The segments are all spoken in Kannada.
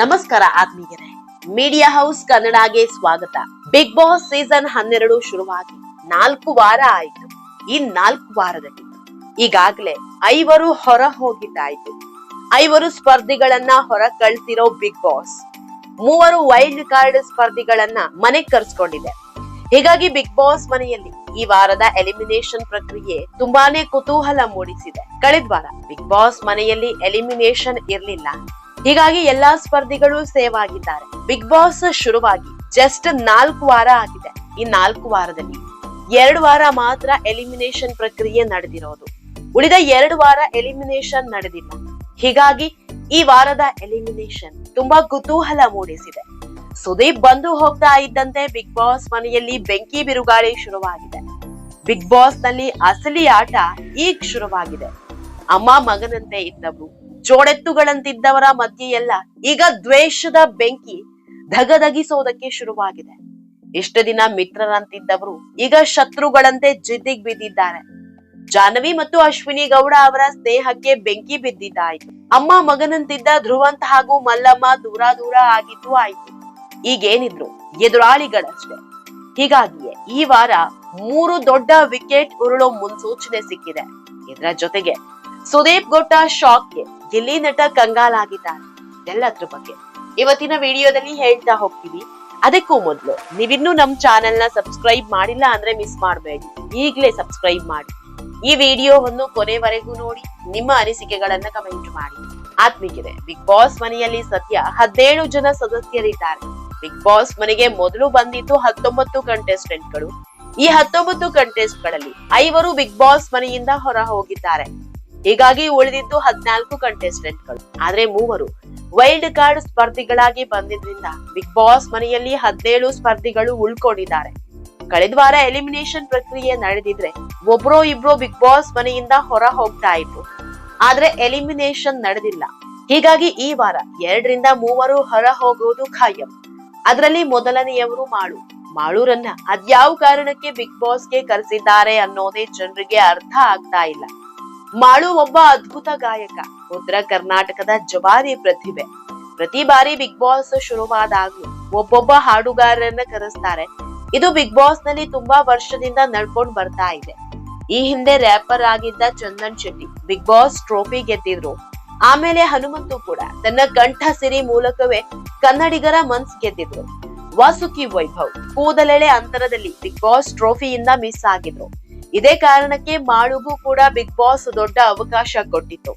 ನಮಸ್ಕಾರ ಆತ್ಮೀಯರೇ. ಮೀಡಿಯಾ ಹೌಸ್ ಕನ್ನಡಗೆ ಸ್ವಾಗತ. ಬಿಗ್ ಬಾಸ್ ಸೀಸನ್ ಹನ್ನೆರಡು ಶುರುವಾಗಿ. ನಾಲ್ಕು ವಾರ ಆಯಿತು. ಈ ನಾಲ್ಕು ವಾರದಲ್ಲಿ ಈಗಾಗಲೇ ಐವರು ಹೊರ ಹೋಗಿದ್ದಾಯ್ತು. ಐವರು ಸ್ಪರ್ಧಿಗಳನ್ನ ಹೊರ ಕಳ್ತಿರೋ ಬಿಗ್ ಬಾಸ್ ಮೂವರು ವೈಲ್ಡ್ ಕಾರ್ಡ್ ಸ್ಪರ್ಧಿಗಳನ್ನ ಮನೆಗ್ ಕರ್ಸ್ಕೊಂಡಿದೆ. ಹೀಗಾಗಿ ಬಿಗ್ ಬಾಸ್ ಮನೆಯಲ್ಲಿ ಈ ವಾರದ ಎಲಿಮಿನೇಷನ್ ಪ್ರಕ್ರಿಯೆ ತುಂಬಾನೇ ಕುತೂಹಲ ಮೂಡಿಸಿದೆ. ಕಳೆದ ವಾರ ಬಿಗ್ ಬಾಸ್ ಮನೆಯಲ್ಲಿ ಎಲಿಮಿನೇಷನ್ ಇರ್ಲಿಲ್ಲ. ಹೀಗಾಗಿ ಎಲ್ಲಾ ಸ್ಪರ್ಧಿಗಳು ಸೇವ್ ಆಗಿದ್ದಾರೆ. ಬಿಗ್ ಬಾಸ್ ಶುರುವಾಗಿ ಜಸ್ಟ್ ನಾಲ್ಕು ವಾರ ಆಗಿದೆ. ಈ ನಾಲ್ಕು ವಾರದಲ್ಲಿ ಎರಡು ವಾರ ಮಾತ್ರ ಎಲಿಮಿನೇಷನ್ ಪ್ರಕ್ರಿಯೆ ನಡೆದಿರೋದು. ಉಳಿದ ಎರಡು ವಾರ ಎಲಿಮಿನೇಷನ್ ನಡೆದಿಲ್ಲ. ಹೀಗಾಗಿ ಈ ವಾರದ ಎಲಿಮಿನೇಷನ್ ತುಂಬಾ ಕುತೂಹಲ ಮೂಡಿಸಿದೆ. ಸುದೀಪ್ ಬಂದು ಹೋಗ್ತಾ ಇದ್ದಂತೆ ಬಿಗ್ ಬಾಸ್ ಮನೆಯಲ್ಲಿ ಬೆಂಕಿ ಬಿರುಗಾಳಿ ಶುರುವಾಗಿದೆ. ಬಿಗ್ ಬಾಸ್ನಲ್ಲಿ ಅಸಲಿ ಆಟ ಈಗ ಶುರುವಾಗಿದೆ. ಅಮ್ಮ ಮಗನಂತೆ ಇದ್ದವರು ಜೋಡೆತ್ತುಗಳಂತಿದ್ದವರ ಮಧ್ಯೆ ಎಲ್ಲ ಈಗ ದ್ವೇಷದ ಬೆಂಕಿ ಧಗಧಗಿಸೋದಕ್ಕೆ ಶುರುವಾಗಿದೆ. ಇಷ್ಟು ದಿನ ಮಿತ್ರರಂತಿದ್ದವರು ಈಗ ಶತ್ರುಗಳಂತೆ ಜಿದ್ದಿಗ್ ಬಿದ್ದಿದ್ದಾರೆ. ಜಾಹ್ನವಿ ಮತ್ತು ಅಶ್ವಿನಿ ಗೌಡ ಅವರ ಸ್ನೇಹಕ್ಕೆ ಬೆಂಕಿ ಬಿದ್ದಿದ್ದಾಯ್ತು. ಅಮ್ಮ ಮಗನಂತಿದ್ದ ಧ್ರುವಂತ ಹಾಗೂ ಮಲ್ಲಮ್ಮ ದೂರ ದೂರ ಆಗಿದ್ದು ಆಯ್ತು. ಈಗೇನಿದ್ರು ಎದುರಾಳಿಗಳಷ್ಟೇ. ಹೀಗಾಗಿಯೇ ಈ ವಾರ ಮೂರು ದೊಡ್ಡ ವಿಕೆಟ್ ಉರುಳೋ ಮುನ್ಸೂಚನೆ ಸಿಕ್ಕಿದೆ. ಇದರ ಜೊತೆಗೆ ಸುದೀಪ್ ಗೊಟ್ಟ ಶಾಕ್ಗೆ ಗಿಲ್ಲಿ ನಟ ಕಂಗಾಲಾಗಿದ್ದಾರೆ ಎಲ್ಲದ್ರ ಬಗ್ಗೆ. ಇವತ್ತಿನ ವಿಡಿಯೋದಲ್ಲಿ ಹೇಳ್ತಾ ಹೋಗ್ತೀವಿ ಅದಕ್ಕೂ ಮೊದಲು, ನೀವಿನ್ನೂ ನಮ್ ಚಾನೆಲ್ನ ಸಬ್ಸ್ಕ್ರೈಬ್ ಮಾಡಿಲ್ಲ ಅಂದ್ರೆ ಮಿಸ್ ಮಾಡಬೇಡಿ. ಈಗಲೇ ಸಬ್ಸ್ಕ್ರೈಬ್ ಮಾಡಿ. ಈ ವಿಡಿಯೋವನ್ನು ಕೊನೆವರೆಗೂ ನೋಡಿ, ನಿಮ್ಮ ಅನಿಸಿಕೆಗಳನ್ನ ಕಮೆಂಟ್ ಮಾಡಿ. ಆತ್ಮೀಗಿದೆ ಬಿಗ್ ಬಾಸ್ ಮನೆಯಲ್ಲಿ ಸದ್ಯ ಹದಿನೇಳು ಜನ ಸದಸ್ಯರಿದ್ದಾರೆ. ಬಿಗ್ ಬಾಸ್ ಮನೆಗೆ ಮೊದಲು ಬಂದಿದ್ದು ಹತ್ತೊಂಬತ್ತು ಕಂಟೆಸ್ಟೆಂಟ್ಗಳು ಈ ಹತ್ತೊಂಬತ್ತು ಕಂಟೆಸ್ಟ್ಗಳಲ್ಲಿ ಐವರು ಬಿಗ್ ಬಾಸ್ ಮನೆಯಿಂದ ಹೊರ ಹೋಗಿದ್ದಾರೆ. ಹೀಗಾಗಿ ಉಳಿದಿದ್ದು ಹದಿನಾಲ್ಕು ಕಂಟೆಸ್ಟೆಂಟ್ಗಳು ಆದ್ರೆ ಮೂವರು ವೈಲ್ಡ್ ಕಾರ್ಡ್ ಸ್ಪರ್ಧಿಗಳಾಗಿ ಬಂದಿದ್ರಿಂದ ಬಿಗ್ ಬಾಸ್ ಮನೆಯಲ್ಲಿ ಹದಿನೇಳು ಸ್ಪರ್ಧಿಗಳು ಉಳ್ಕೊಂಡಿದ್ದಾರೆ. ಕಳೆದ ವಾರ ಎಲಿಮಿನೇಷನ್ ಪ್ರಕ್ರಿಯೆ ನಡೆದಿದ್ರೆ ಒಬ್ರೋ ಇಬ್ರೋ ಬಿಗ್ ಬಾಸ್ ಮನೆಯಿಂದ ಹೊರ ಹೋಗ್ತಾ ಇದ್ರು. ಆದ್ರೆ ಎಲಿಮಿನೇಷನ್ ನಡೆದಿಲ್ಲ. ಹೀಗಾಗಿ ಈ ವಾರ ಎರಡರಿಂದ ಮೂವರು ಹೊರ ಹೋಗುವುದು ಖಾಯಂ. ಅದರಲ್ಲಿ ಮೊದಲನೆಯವರು ಮಾಳು. ಮಾಳೂರನ್ನ ಅದ್ಯಾವ ಕಾರಣಕ್ಕೆ ಬಿಗ್ ಬಾಸ್ಗೆ ಕರೆಸಿದ್ದಾರೆ ಅನ್ನೋದೇ ಜನರಿಗೆ ಅರ್ಥ ಆಗ್ತಾ ಇಲ್ಲ. ಮಾಳು ಒಬ್ಬ ಅದ್ಭುತ ಗಾಯಕ. ಉತ್ತರ ಕರ್ನಾಟಕದ ಜವಾರಿ ಪ್ರತಿಭೆ. ಪ್ರತಿ ಬಾರಿ ಬಿಗ್ ಬಾಸ್ ಶುರುವಾದಾಗ್ಲೂ ಒಬ್ಬೊಬ್ಬ ಹಾಡುಗಾರರನ್ನ ಕರೆಸ್ತಾರೆ. ಇದು ಬಿಗ್ ಬಾಸ್ನಲ್ಲಿ ತುಂಬಾ ವರ್ಷದಿಂದ ನಡ್ಕೊಂಡ್ ಬರ್ತಾ ಇದೆ. ಈ ಹಿಂದೆ ರ್ಯಾಪರ್ ಆಗಿದ್ದ Chandan Shetty Bigg Boss trophy ಗೆದ್ದಿದ್ರು. ಆಮೇಲೆ ಹನುಮಂತು ಕೂಡ ತನ್ನ ಕಂಠ ಸಿರಿ ಮೂಲಕವೇ ಕನ್ನಡಿಗರ ಮನ್ಸ್ ಗೆದ್ದಿದ್ರು. ವಾಸುಕಿ ವೈಭವ್ ಕೂದಲೆಳೆ ಅಂತರದಲ್ಲಿ ಬಿಗ್ ಬಾಸ್ ಟ್ರೋಫಿಯಿಂದ ಮಿಸ್ ಆಗಿದ್ರು. ಇದೇ ಕಾರಣಕ್ಕೆ ಮಾಳುಗೂ ಕೂಡ ಬಿಗ್ ಬಾಸ್ ದೊಡ್ಡ ಅವಕಾಶ ಕೊಟ್ಟಿತ್ತು.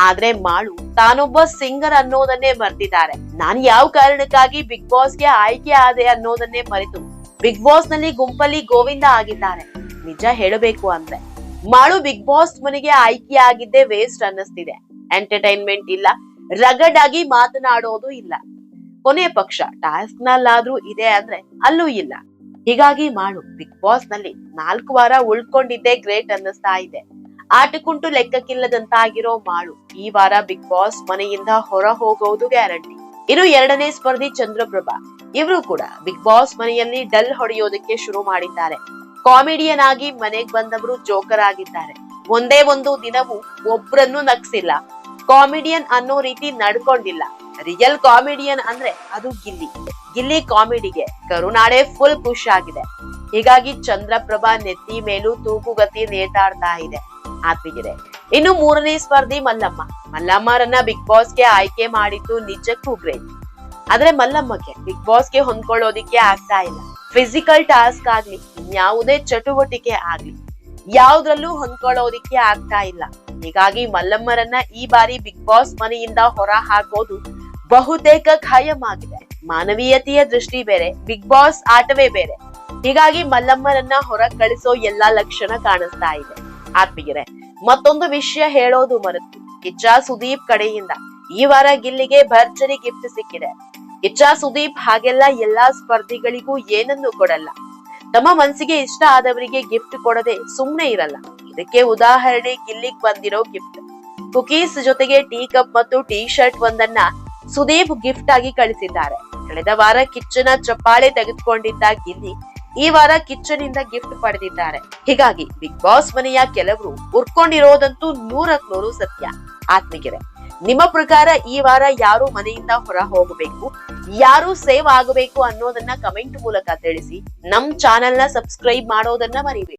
ಆದ್ರೆ ಮಾಳು ತಾನೊಬ್ಬ ಸಿಂಗರ್ ಅನ್ನೋದನ್ನೇ ಮರೆತಿದ್ದಾರೆ ನಾನು ಯಾವ ಕಾರಣಕ್ಕಾಗಿ ಬಿಗ್ ಬಾಸ್ಗೆ ಆಯ್ಕೆ ಆದೆ ಅನ್ನೋದನ್ನೇ ಮರೆತು ಬಿಗ್ ಬಾಸ್ನಲ್ಲಿ ಗುಂಪಲ್ಲಿ ಗೋವಿಂದ ಆಗಿದ್ದಾರೆ. ನಿಜ ಹೇಳಬೇಕು ಅಂದ್ರೆ ಮಾಳು ಬಿಗ್ ಬಾಸ್ ಮನೆಗೆ ಆಯ್ಕೆ ಆಗಿದ್ದೇ ವೇಸ್ಟ್ ಅನ್ನಿಸ್ತಿದೆ. ಎಂಟರ್ಟೈನ್ಮೆಂಟ್ ಇಲ್ಲ ರಗಡ್ ಆಗಿ ಮಾತನಾಡೋದು ಇಲ್ಲ. ಕೊನೆ ಪಕ್ಷ ಟಾಸ್ಕ್ ನಲ್ಲಾದ್ರೂ ಇದೆ ಅಂದ್ರೆ ಅಲ್ಲೂ ಇಲ್ಲ. ಹೀಗಾಗಿ ಮಾಡು ಬಿಗ್ ಬಾಸ್ನಲ್ಲಿ ನಾಲ್ಕು ವಾರ ಉಳ್ಕೊಂಡಿದ್ದೇ ಗ್ರೇಟ್ ಅನ್ನಿಸ್ತಾ ಇದೆ. ಆಟಕ್ಕುಂಟು ಲೆಕ್ಕಕ್ಕಿಲ್ಲದಂತಾಗಿರೋ ಮಾಳು ಈ ವಾರ ಬಿಗ್ ಬಾಸ್ ಮನೆಯಿಂದ ಹೊರ ಹೋಗೋದು ಗ್ಯಾರಂಟಿ ಇನ್ನು ಎರಡನೇ ಸ್ಪರ್ಧಿ ಚಂದ್ರಪ್ರಭಾ, ಇವರು ಕೂಡ ಬಿಗ್ ಬಾಸ್ ಮನೆಯಲ್ಲಿ ಡಲ್ ಹೊಡೆಯೋದಕ್ಕೆ ಶುರು ಮಾಡಿದ್ದಾರೆ. ಕಾಮಿಡಿಯನ್ ಆಗಿ ಮನೆಗ್ ಬಂದವರು ಜೋಕರ್ ಆಗಿದ್ದಾರೆ. ಒಂದೇ ಒಂದು ದಿನವೂ ಒಬ್ರನ್ನು ನಗ್ಸಿಲ್ಲ. ಕಾಮಿಡಿಯನ್ ಅನ್ನೋ ರೀತಿ ನಡ್ಕೊಂಡಿಲ್ಲ. ರಿಯಲ್ ಕಾಮಿಡಿಯನ್ ಅಂದ್ರೆ ಅದು ಗಿಲ್ಲಿ. ಗಿಲ್ಲಿ ಕಾಮಿಡಿಗೆ ಕರುನಾಡೆ ಫುಲ್ ಖುಷ್ ಆಗಿದೆ. ಹೀಗಾಗಿ ಚಂದ್ರಪ್ರಭಾ ನೆತ್ತಿ ಮೇಲೂ ತೂಕುಗತಿ ನೇತಾಡ್ತಾ ಇದೆ ಆತ್ಮೀಗಿದೆ ಇನ್ನು ಮೂರನೇ ಸ್ಪರ್ಧಿ ಮಲ್ಲಮ್ಮ. ಮಲ್ಲಮ್ಮರನ್ನ ಬಿಗ್ ಬಾಸ್ಗೆ ಆಯ್ಕೆ ಮಾಡಿದ್ದು ನಿಜಕ್ಕೂ ಗ್ರೇಟ್ ಆದ್ರೆ ಮಲ್ಲಮ್ಮಗೆ ಬಿಗ್ ಬಾಸ್ಗೆ ಹೊಂದ್ಕೊಳ್ಳೋದಿಕ್ಕೆ ಆಗ್ತಾ ಇಲ್ಲ. ಫಿಸಿಕಲ್ ಟಾಸ್ಕ್ ಆಗ್ಲಿ ಯಾವುದೇ ಚಟುವಟಿಕೆ ಆಗ್ಲಿ, ಯಾವ್ದ್ರಲ್ಲೂ ಹೊಂದ್ಕೊಳ್ಳೋದಿಕ್ಕೆ ಆಗ್ತಾ ಇಲ್ಲ. ಹೀಗಾಗಿ ಮಲ್ಲಮ್ಮರನ್ನ ಈ ಬಾರಿ ಬಿಗ್ ಬಾಸ್ ಮನೆಯಿಂದ ಹೊರ ಹಾಕೋದು ಬಹುತೇಕ ಖಾಯಂ ಆಗಿದೆ ಮಾನವೀಯತೆಯ ದೃಷ್ಟಿ ಬೇರೆ, ಬಿಗ್ ಬಾಸ್ ಆಟವೇ ಬೇರೆ. ಹೀಗಾಗಿ ಮಲ್ಲಮ್ಮರನ್ನ ಹೊರ ಕಳಿಸೋ ಎಲ್ಲಾ ಲಕ್ಷಣ ಕಾಣಿಸ್ತಾ ಇದೆ. ಆತ್ಮೀಯರೇ, ಮತ್ತೊಂದು ವಿಷಯ ಹೇಳೋದು ಮರೆತು. ಕಿಚ್ಚ ಸುದೀಪ್ ಕಡೆಯಿಂದ ಈ ವಾರ ಗಿಲ್ಲಿಗೆ ಭರ್ಜರಿ ಗಿಫ್ಟ್ ಸಿಕ್ಕಿದೆ. ಕಿಚ್ಚ ಸುದೀಪ್ ಹಾಗೆಲ್ಲ ಎಲ್ಲಾ ಸ್ಪರ್ಧಿಗಳಿಗೂ ಏನನ್ನು ಕೊಡಲ್ಲ. ತಮ್ಮ ಮನಸ್ಸಿಗೆ ಇಷ್ಟ ಆದವರಿಗೆ ಗಿಫ್ಟ್ ಕೊಡದೆ ಸುಮ್ನೆ ಇರಲ್ಲ. ಇದಕ್ಕೆ ಉದಾಹರಣೆ ಗಿಲ್ಲಿಗ್ ಬಂದಿರೋ ಗಿಫ್ಟ್ ಕುಕೀಸ್ ಜೊತೆಗೆ ಟೀ ಕಪ್ ಮತ್ತು ಟೀ ಶರ್ಟ್ ಒಂದನ್ನ ಸುದೀಪ್ ಗಿಫ್ಟ್ ಆಗಿ ಕಳಿಸಿದ್ದಾರೆ. ಕಳೆದ ವಾರ ಕಿಚ್ಚನ ಚಪ್ಪಾಳೆ ತೆಗೆದುಕೊಂಡಿದ್ದ ಗಿಲ್ಲಿ ಈ ವಾರ ಕಿಚ್ಚನಿಂದ ಗಿಫ್ಟ್ ಪಡೆದಿದ್ದಾರೆ. ಹೀಗಾಗಿ ಬಿಗ್ ಬಾಸ್ ಮನೆಯ ಕೆಲವರು ಉರ್ಕೊಂಡಿರೋದಂತೂ ನೂರಕ್ ನೂರು ಸತ್ಯ. ಆತ್ಮಗಿರೆ ನಿಮ್ಮ ಪ್ರಕಾರ ಈ ವಾರ ಯಾರು ಮನೆಯಿಂದ ಹೊರ ಹೋಗಬೇಕು? ಯಾರು ಸೇವ್ ಆಗಬೇಕು ಅನ್ನೋದನ್ನ ಕಮೆಂಟ್ ಮೂಲಕ ತಿಳಿಸಿ, ನಮ್ ಚಾನೆಲ್ನ ಸಬ್ಸ್ಕ್ರೈಬ್ ಮಾಡೋದನ್ನ ಮರಿಬೇಡಿ.